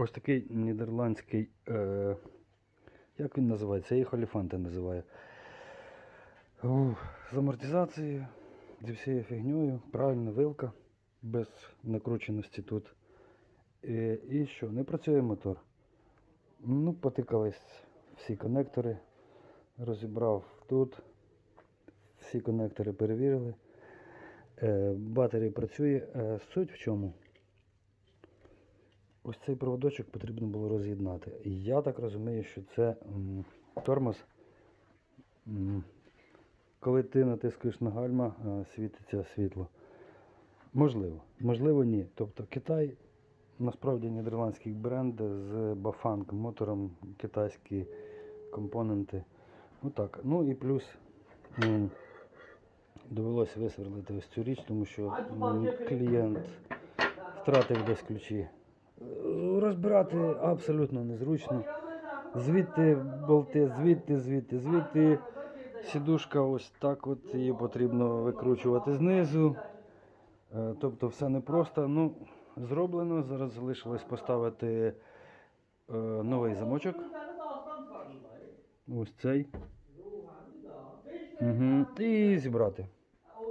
Ось такий нідерландський. Е, як він називається? Я їх оліфанти називаю. З амортизацією, зі всією фігньою, правильно, вилка, без накрученості тут. І, і що? Не працює мотор. Ну, потикались всі конектори, розібрав тут. Всі конектори перевірили. Е, батарея працює. Е, суть в чому? Ось цей проводочок потрібно було роз'єднати. І я так розумію, що це тормоз. Коли ти натискаєш на гальма, е, світиться світло. Можливо, можливо, ні. Тобто Китай насправді нідерландський бренд з Bafang мотором, китайські компоненти. Отак. Ну і плюс довелося висверлити ось цю річ, тому що клієнт втратив десь ключі. Розбирати абсолютно незручно. Звідти болти, звідти, звідти, звідти. Сідушка ось так от її потрібно викручувати знизу. Е, Тобто все непросто. Ну, зроблено. Зараз залишилось поставити е, новий замочок. Ось цей. Угу. І зібрати.